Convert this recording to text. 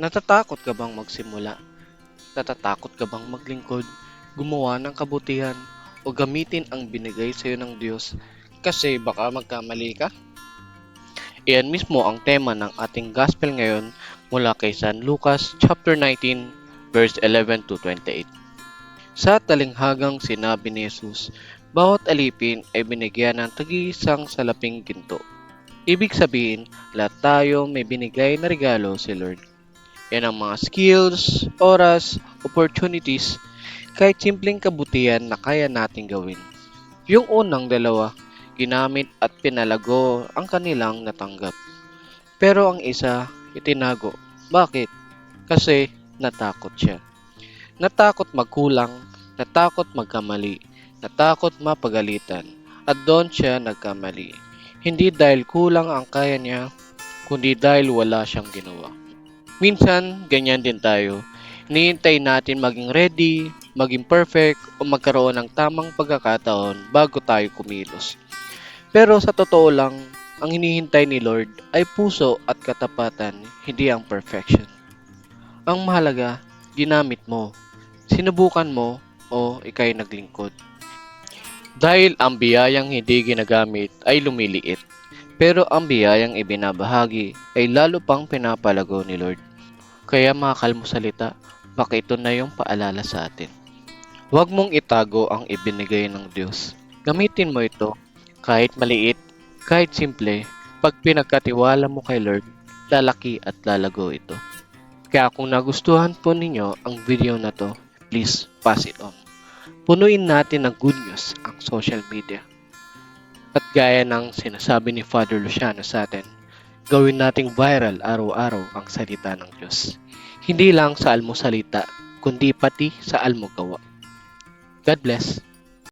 Natatakot ka bang magsimula? Natatakot ka bang maglingkod, gumawa ng kabutihan, o gamitin ang binigay sa iyo ng Diyos kasi baka magkamali ka? Iyan mismo ang tema ng ating gospel ngayon mula kay San Lucas chapter 19 verse 11 to 28. Sa talinghagang sinabi ni Jesus, bawat alipin ay binigyan ng tagi-isang salaping ginto. Ibig sabihin, lahat tayo may binigay na regalo si Lord. Yan ang mga skills, oras, opportunities, kahit simpleng kabutihan na kaya nating gawin. Yung unang dalawa, ginamit at pinalago ang kanilang natanggap. Pero ang isa, itinago. Bakit? Kasi natakot siya. Natakot magkulang, natakot magkamali, natakot mapagalitan, at doon siya nagkamali. Hindi dahil kulang ang kaya niya, kundi dahil wala siyang ginawa. Minsan, ganyan din tayo. Hinihintay natin maging ready, maging perfect, o magkaroon ng tamang pagkakataon bago tayo kumilos. Pero sa totoo lang, ang hinihintay ni Lord ay puso at katapatan, hindi ang perfection. Ang mahalaga, ginamit mo, sinubukan mo, o ikay naglingkod. Dahil ang biyayang hindi ginagamit ay lumiliit, pero ang biyayang ibinabahagi ay lalo pang pinapalago ni Lord. Kaya mga kalmusalita, baka ito na yung paalala sa atin. Huwag mong itago ang ibinigay ng Diyos. Gamitin mo ito kahit maliit, kahit simple, pag pinagkatiwala mo kay Lord, lalaki at lalago ito. Kaya kung nagustuhan po ninyo ang video na to, please pass it on. Punuin natin ng good news ang social media. At gaya ng sinasabi ni Father Luciano sa atin, gawin nating viral araw-araw ang salita ng Diyos. Hindi lang sa almusalita, kundi pati sa almugawa. God bless.